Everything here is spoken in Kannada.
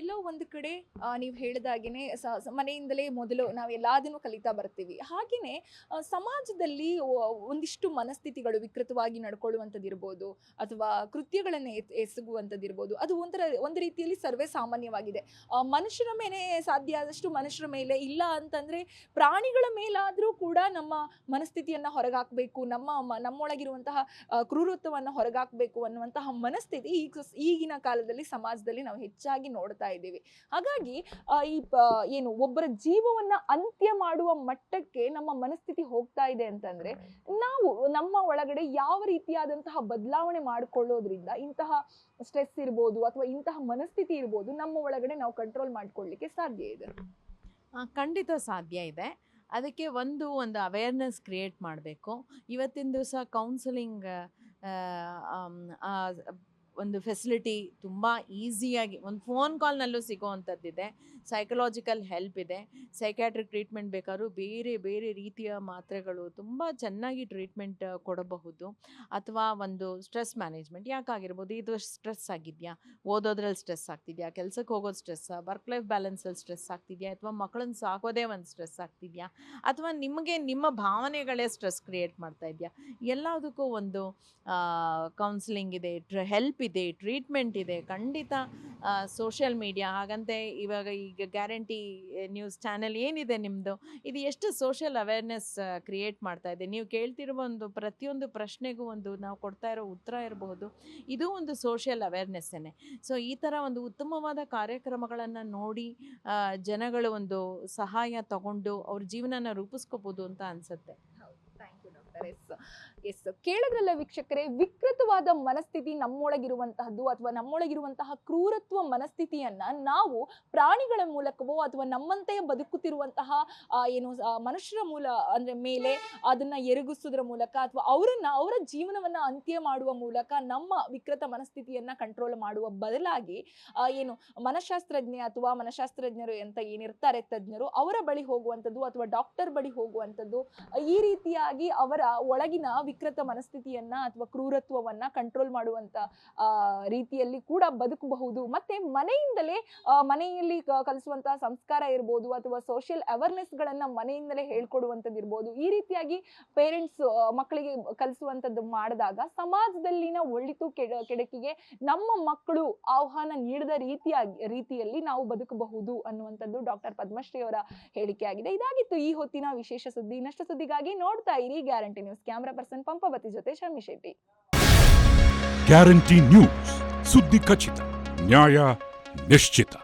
ಎಲ್ಲೋ ಒಂದು ಕಡೆ ನೀವು ಹೇಳಿದಾಗೇನೆ ಮನೆಯಿಂದಲೇ ಮೊದಲು ನಾವು ಎಲ್ಲದನ್ನು ಕಲಿತಾ ಬರ್ತೀವಿ. ಹಾಗೆಯೇ ಸಮಾಜದಲ್ಲಿ ಒಂದಿಷ್ಟು ಮನಸ್ಥಿತಿಗಳು ವಿಕೃತವಾಗಿ ನಡ್ಕೊಳ್ಳುವಂಥದ್ದಿರ್ಬೋದು ಅಥವಾ ಕೃತ್ಯಗಳನ್ನು ಎಸಗುವಂಥದ್ದಿರ್ಬೋದು ಅದು ಒಂಥರ, ಒಂದು ರೀತಿಯಲ್ಲಿ ಸರ್ವೇ ಸಾಮಾನ್ಯವಾಗಿದೆ. ಮನುಷ್ಯರ ಮೇಲೆ ಸಾಧ್ಯ ಆದಷ್ಟು ಮನುಷ್ಯರ ಮೇಲೆ, ಇಲ್ಲ ಅಂತಂದರೆ ಪ್ರಾಣಿಗಳ ಮೇಲಾದರೂ ಕೂಡ ನಮ್ಮ ಮನಸ್ಥಿತಿಯನ್ನು ಹೊರಗಾಕಬೇಕು, ನಮ್ಮ ನಮ್ಮೊಳಗಿರುವಂತಹ ಕ್ರೂರತ್ವವನ್ನು ಹೊರಗಾಕಬೇಕು ಅನ್ನುವಂತಹ ಮನಸ್ಥಿತಿ ಈಗ ಈಗಿನ ಕಾಲದಲ್ಲಿ ಸಮಾಜದಲ್ಲಿ ನಾವು ಹೆಚ್ಚಾಗಿ ನೋಡ್ತಾ ಇದ್ದೀವಿ. ಹಾಗಾಗಿ ಈ ಏನು ಒಬ್ಬರ ಜೀವವನ್ನ ಅಂತ್ಯ ಮಾಡುವ ಮಟ್ಟಕ್ಕೆ ನಮ್ಮ ಮನಸ್ಥಿತಿ ಹೋಗ್ತಾ ಇದೆ ಅಂತಂದ್ರೆ ನಾವು ನಮ್ಮ ಒಳಗಡೆ ಯಾವ ರೀತಿಯಾದಂತಹ ಬದಲಾವಣೆ ಮಾಡಿಕೊಳ್ಳೋದ್ರಿಂದ ಇಂತಹ ಸ್ಟ್ರೆಸ್ ಇರ್ಬೋದು ಅಥವಾ ಇಂತಹ ಮನಸ್ಥಿತಿ ಇರ್ಬೋದು ನಮ್ಮ ಒಳಗಡೆ ನಾವು ಕಂಟ್ರೋಲ್ ಮಾಡ್ಕೊಳ್ಳಿಕ್ಕೆ ಸಾಧ್ಯ ಇದೆ. ಖಂಡಿತ ಸಾಧ್ಯ ಇದೆ. ಅದಕ್ಕೆ ಒಂದು ಒಂದು ಅವೇರ್ನೆಸ್ ಕ್ರಿಯೇಟ್ ಮಾಡಬೇಕು. ಇವತ್ತಿನ ದಿವಸ ಕೌನ್ಸಿಲಿಂಗ್ ಒಂದು ಫೆಸಿಲಿಟಿ ತುಂಬ ಈಸಿಯಾಗಿ ಒಂದು ಫೋನ್ ಕಾಲ್ನಲ್ಲೂ ಸಿಗೋವಂಥದ್ದಿದೆ. ಸೈಕಲಾಜಿಕಲ್ ಹೆಲ್ಪ್ ಇದೆ. ಸೈಕ್ಯಾಟ್ರಿಕ್ ಟ್ರೀಟ್ಮೆಂಟ್ ಬೇಕಾದ್ರೂ ಬೇರೆ ಬೇರೆ ರೀತಿಯ ಮಾತ್ರೆಗಳು ತುಂಬ ಚೆನ್ನಾಗಿ ಟ್ರೀಟ್ಮೆಂಟ್ ಕೊಡಬಹುದು. ಅಥವಾ ಒಂದು ಸ್ಟ್ರೆಸ್ ಮ್ಯಾನೇಜ್ಮೆಂಟ್ ಯಾಕಾಗಿರ್ಬೋದು, ಇದು ಸ್ಟ್ರೆಸ್ ಆಗಿದೆಯಾ? ಓದೋದ್ರಲ್ಲಿ ಸ್ಟ್ರೆಸ್ ಆಗ್ತಿದೆಯಾ? ಕೆಲಸಕ್ಕೆ ಹೋಗೋದು ಸ್ಟ್ರೆಸ್ ವರ್ಕ್ ಲೈಫ್ ಬ್ಯಾಲೆನ್ಸಲ್ಲಿ ಸ್ಟ್ರೆಸ್ ಆಗ್ತಿದೆಯಾ? ಅಥವಾ ಮಕ್ಕಳನ್ನ ಸಾಕೋದೇ ಒಂದು ಸ್ಟ್ರೆಸ್ ಆಗ್ತಿದೆಯಾ? ಅಥವಾ ನಿಮಗೆ ನಿಮ್ಮ ಭಾವನೆಗಳೇ ಸ್ಟ್ರೆಸ್ ಕ್ರಿಯೇಟ್ ಮಾಡ್ತಾ ಇದೆಯಾ? ಎಲ್ಲದಕ್ಕೂ ಒಂದು ಕೌನ್ಸಿಲಿಂಗ್ ಇದೆ ಹೆಲ್ಪ್ ಇದೆ ಟ್ರೀಟ್ಮೆಂಟ್ ಇದೆ. ಖಂಡಿತ ಸೋಷಿಯಲ್ ಮೀಡಿಯಾ ಹಾಗಂತೆ ಇವಾಗ ಈಗ ಗ್ಯಾರಂಟಿ ನ್ಯೂಸ್ ಚಾನೆಲ್ ಏನಿದೆ ನಿಮ್ಮದು ಇದು ಎಷ್ಟು ಸೋಷಿಯಲ್ ಅವೇರ್ನೆಸ್ ಕ್ರಿಯೇಟ್ ಮಾಡ್ತಾ ಇದೆ? ನೀವು ಕೇಳ್ತಿರುವ ಒಂದು ಪ್ರತಿಯೊಂದು ಪ್ರಶ್ನೆಗೂ ಒಂದು ನಾವು ಕೊಡ್ತಾ ಇರೋ ಉತ್ತರ ಇರಬಹುದು ಇದು ಒಂದು ಸೋಷಿಯಲ್ ಅವೇರ್ನೆಸ್ಸೇ ಸೊ ಈ ಥರ ಒಂದು ಉತ್ತಮವಾದ ಕಾರ್ಯಕ್ರಮಗಳನ್ನು ನೋಡಿ ಜನಗಳು ಒಂದು ಸಹಾಯ ತಗೊಂಡು ಅವ್ರ ಜೀವನನ ರೂಪಿಸ್ಕೋಬೋದು ಅಂತ ಅನ್ಸುತ್ತೆ. ಎಸ್ ಎಸ್ ಕೇಳಿದ್ರಲ್ಲ ವೀಕ್ಷಕರೇ, ವಿಕೃತವಾದ ಮನಸ್ಥಿತಿ ನಮ್ಮೊಳಗಿರುವಂತಹದ್ದು ಅಥವಾ ನಮ್ಮೊಳಗಿರುವಂತಹ ಕ್ರೂರತ್ವ ಮನಸ್ಥಿತಿಯನ್ನ ನಾವು ಪ್ರಾಣಿಗಳ ಮೂಲಕವೋ ಅಥವಾ ನಮ್ಮಂತೆಯೇ ಬದುಕುತ್ತಿರುವಂತಹ ಏನು ಮನುಷ್ಯರ ಮೂಲ, ಅಂದ್ರೆ ಮೇಲೆ ಅದನ್ನ ಎರಗಿಸೋದ್ರ ಮೂಲಕ ಅಥವಾ ಅವರನ್ನ, ಅವರ ಜೀವನವನ್ನ ಅಂತ್ಯ ಮಾಡುವ ಮೂಲಕ ನಮ್ಮ ವಿಕೃತ ಮನಸ್ಥಿತಿಯನ್ನ ಕಂಟ್ರೋಲ್ ಮಾಡುವ ಬದಲಾಗಿ ಏನು, ಮನಃಶಾಸ್ತ್ರಜ್ಞೆ ಅಥವಾ ಮನಃಶಾಸ್ತ್ರಜ್ಞರು ಅಂತ ಏನಿರ್ತಾರೆ, ತಜ್ಞರು ಅವರ ಬಳಿ ಹೋಗುವಂಥದ್ದು ಅಥವಾ ಡಾಕ್ಟರ್ ಬಳಿ ಹೋಗುವಂಥದ್ದು, ಈ ರೀತಿಯಾಗಿ ಅವರ ಒಳಗಿನ ವಿಕೃತ ಮನಸ್ಥಿತಿಯನ್ನ ಅಥವಾ ಕ್ರೂರತ್ವವನ್ನ ಕಂಟ್ರೋಲ್ ಮಾಡುವಂತ ರೀತಿಯಲ್ಲಿ ಕೂಡ ಬದುಕಬಹುದು. ಮತ್ತೆ ಮನೆಯಿಂದಲೇ ಮನೆಯಲ್ಲಿ ಕಲಿಸುವಂತಹ ಸಂಸ್ಕಾರ ಇರ್ಬೋದು ಅಥವಾ ಸೋಷಿಯಲ್ ಅವೇರ್ನೆಸ್ ಗಳನ್ನ ಮನೆಯಿಂದಲೇ ಹೇಳ್ಕೊಡುವಂಥದ್ದು ಇರ್ಬೋದು ಈ ರೀತಿಯಾಗಿ ಪೇರೆಂಟ್ಸ್ ಮಕ್ಕಳಿಗೆ ಕಲಿಸುವಂಥದ್ದು ಮಾಡಿದಾಗ ಸಮಾಜದಲ್ಲಿನ ಒಳಿತು ಕೆಡ, ಕೆಡಕಿಗೆ ನಮ್ಮ ಮಕ್ಕಳು ಆಹ್ವಾನ ನೀಡದ ರೀತಿಯಾಗಿ, ರೀತಿಯಲ್ಲಿ ನಾವು ಬದುಕಬಹುದು ಅನ್ನುವಂಥದ್ದು ಡಾಕ್ಟರ್ ಪದ್ಮಶ್ರೀ ಅವರ ಹೇಳಿಕೆ ಆಗಿದೆ ಇದಾಗಿತ್ತು ಈ ಹೊತ್ತಿನ ವಿಶೇಷ ಸುದ್ದಿ. ಇನ್ನಷ್ಟು ಸುದ್ದಿಗಾಗಿ ನೋಡ್ತಾ ಇರಿ guarantee. News camera person Pampavati ಜೊತೆ ಶರ್ಮಿ ಶೆಟ್ಟಿ ಗ್ಯಾರಂಟಿ ನ್ಯೂಸ್ ಸುದ್ದಿ ಖಚಿತ ನ್ಯಾಯ ನಿಶ್ಚಿತ